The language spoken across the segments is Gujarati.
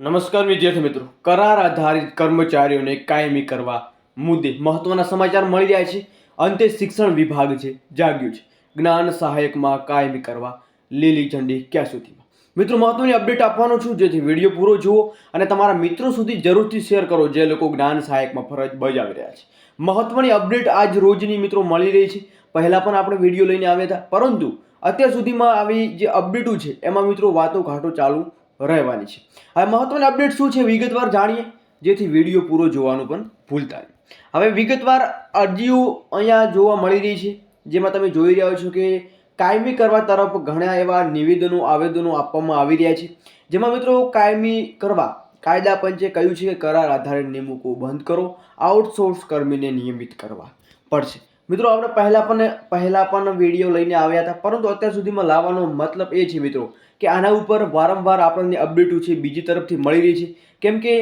નમસ્કાર વિદ્યાર્થી મિત્રો. કરાર આધારિત કર્મચારીઓને કાયમી કરવા મુદ્દે મહત્વના સમાચાર મળી રહ્યા છે. અંતે શિક્ષણ વિભાગ છે, જાગ્યું છે. જ્ઞાન સહાયકમાં કાયમી કરવા લીલી ઝંડી ક્યાં સુધીમાં? મિત્રો, મહત્વની અપડેટ આપવાનો છું. જેથી વીડિયો પૂરો જુઓ અને તમારા મિત્રો સુધી જરૂરથી શેર કરો. જે લોકો જ્ઞાન સહાયકમાં ફરજ બજાવી રહ્યા છે. મહત્વની અપડેટ આજ રોજની મિત્રો મળી રહી છે. પહેલાં પણ આપણે વીડિયો લઈને આવ્યા હતા. પરંતુ અત્યાર સુધીમાં આવી જે અપડેટો છે, એમાં મિત્રો વાતો ઘાટો ચાલુ રહેવાની છે. હવે મહત્વની અપડેટ શું છે વિગતવાર જાણીએ, જેથી વીડિયો પૂરો જોવાનું પણ ભૂલતા નહીં. હવે વિગતવાર અરજીઓ અહીંયા જોવા મળી રહી છે, જેમાં તમે જોઈ રહ્યા છો કે કાયમી કરવા તરફ ઘણા એવા નિવેદનો, આવેદનો આપવામાં આવી રહ્યા છે. જેમાં મિત્રો કાયમી કરવા કાયદા પંચે કહ્યું છે કે કરાર આધારે નિમણૂકો બંધ કરો આઉટસોર્સ કર્મીને નિયમિત કરવા પડશે. મિત્રો, આપણે પહેલાં પણ પહેલાં પણ વીડિયો લઈને આવ્યા હતા, પરંતુ અત્યાર સુધીમાં લાવવાનો મતલબ એ છે મિત્રો, કે આના ઉપર વારંવાર આપણને અપડેટો છે બીજી તરફથી મળી રહી છે. કેમ કે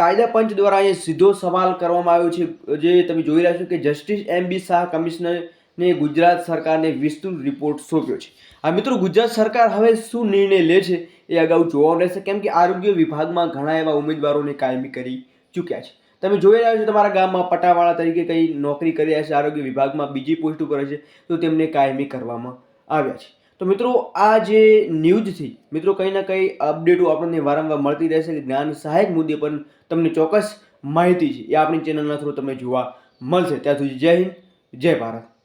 કાયદા પંચ દ્વારા અહીંયા સીધો સવાલ કરવામાં આવ્યો છે, જે તમે જોઈ રહ્યા છો કે જસ્ટિસ એમ બી શાહ કમિશનરને ગુજરાત સરકારને વિસ્તૃત રિપોર્ટ સોંપ્યો છે. આ મિત્રો, ગુજરાત સરકાર હવે શું નિર્ણય લે છે એ અગાઉ જોવાનું રહેશે, કેમ કે આરોગ્ય વિભાગમાં ઘણા એવા ઉમેદવારોને કાયમી કરી ચૂક્યા છે. તમે જોઈ રહ્યા છો તમારા ગામમાં પટાવાળા તરીકે કંઈ નોકરી કરી રહ્યા છે, આરોગ્ય વિભાગમાં બીજી પોસ્ટ ઉપર છે, તો તેમને કાયમી કરવામાં આવ્યા છે. તો મિત્રો, આ જે ન્યૂઝથી મિત્રો, કંઈ ના કંઈ અપડેટો આપણને વારંવાર મળતી રહેશે કે જ્ઞાન સહાયક મુદ્દે પણ તમને ચોક્કસ માહિતી છે એ આપણી ચેનલના થ્રુ તમને જોવા મળશે. ત્યાં સુધી જય હિન્દ, જય ભારત.